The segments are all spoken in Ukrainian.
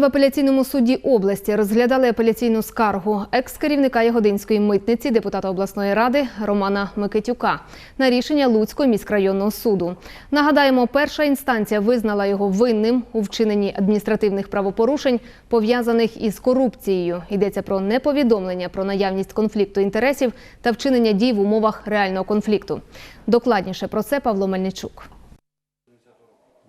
В апеляційному суді області розглядали апеляційну скаргу екс-керівника Ягодинської митниці, депутата обласної ради Романа Микитюка на рішення Луцького міськрайонного суду. Нагадаємо, перша інстанція визнала його винним у вчиненні адміністративних правопорушень, пов'язаних із корупцією. Йдеться про неповідомлення про наявність конфлікту інтересів та вчинення дій в умовах реального конфлікту. Докладніше про це Павло Мельничук.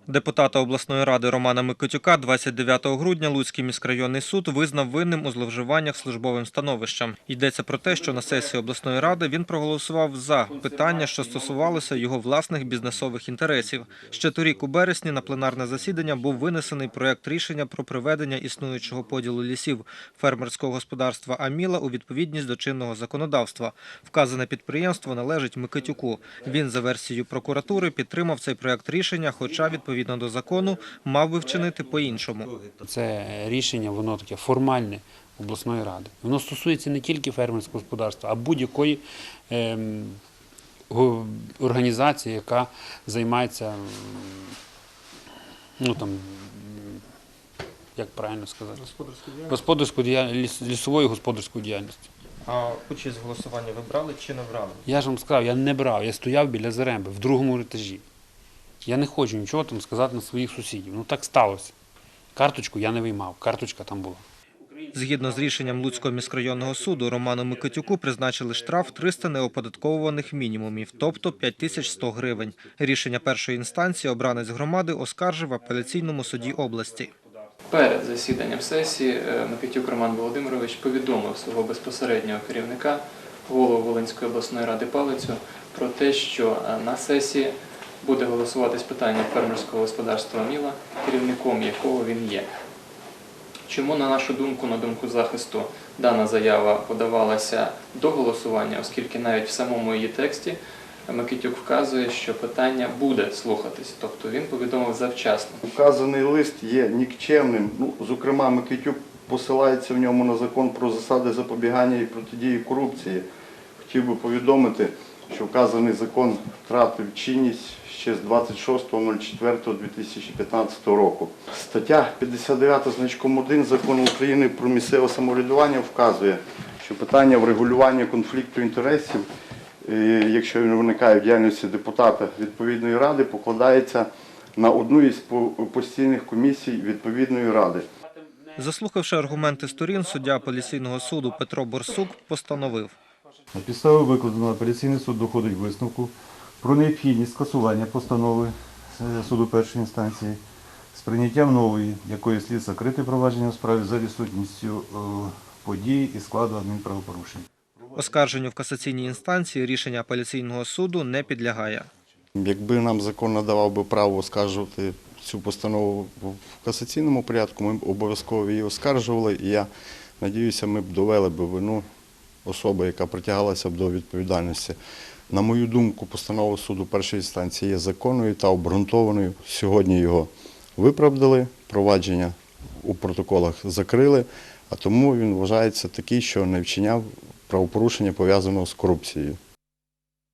Депутата обласної ради Романа Микитюка 29 грудня Луцький міськрайонний суд визнав винним у зловживаннях службовим становищем. Йдеться про те, що на сесії обласної ради він проголосував за питання, що стосувалося його власних бізнесових інтересів. Ще торік у березні на пленарне засідання був винесений проект рішення про приведення існуючого поділу лісів фермерського господарства Аміла у відповідність до чинного законодавства. Вказане підприємство належить Микитюку. Він за версією прокуратури підтримав цей проект рішення, хоча відповідно до закону мав би вчинити по-іншому. Це рішення, воно таке формальне обласної ради. Воно стосується не тільки фермерського господарства, а будь-якої ем, організації, яка займається ну, там, як правильно сказати, господарською діяльністю, лісовою господарською діяльністю. А участь в голосуванні ви брали чи не брали? Я ж вам сказав, я не брав, я стояв біля Заремби в другому етажі. Я не хочу нічого там сказати на своїх сусідів. Ну так сталося. Карточку я не виймав, карточка там була. Згідно з рішенням Луцького міськрайонного суду, Роману Микитюку призначили штраф 300 неоподатковуваних мінімумів, тобто 5100 гривень. Рішення першої інстанції обранець громади оскаржив в апеляційному суді області. Перед засіданням сесії е, Микитюк Роман Володимирович повідомив свого безпосереднього керівника, голову Волинської обласної ради Палицю, про те, що е, на сесії буде голосуватись питання фермерського господарства Міла, керівником якого він є. Чому, на нашу думку, на думку захисту, дана заява подавалася до голосування, оскільки навіть в самому її тексті Микитюк вказує, що питання буде слухатись, тобто він повідомив завчасно. Вказаний лист є нікчемним. Ну, зокрема, Микитюк посилається в ньому на закон про засади запобігання і протидії корупції. Хотів би повідомити, що вказаний закон втратив чинність ще з 26.04.2015 року. Стаття 59 значком 1 Закону України про місцеве самоврядування вказує, що питання врегулювання конфлікту інтересів, е, якщо він виникає в діяльності депутата відповідної ради, покладається на одну із постійних комісій відповідної ради. Заслухавши аргументи сторін, суддя апеляційного суду Петро Борсук постановив. На підставі викладеного апеляційний суд доходить висновку про необхідність скасування постанови е, суду першої інстанції з прийняттям нової, якої слід закрити провадження у справі за відсутністю е, подій і складу адмінправопорушень. Оскарженню в касаційній інстанції рішення апеляційного суду не підлягає. Якби нам закон надавав би право оскаржувати цю постанову в касаційному порядку, ми б обов'язково її оскаржували. І я надіюся, ми б довели б вину особи, яка притягалася б до відповідальності. На мою думку, постанова суду першої інстанції є законною та обґрунтованою. Сьогодні його виправдали, провадження у протоколах закрили, а тому він вважається такий, що не вчиняв правопорушення пов'язаного з корупцією.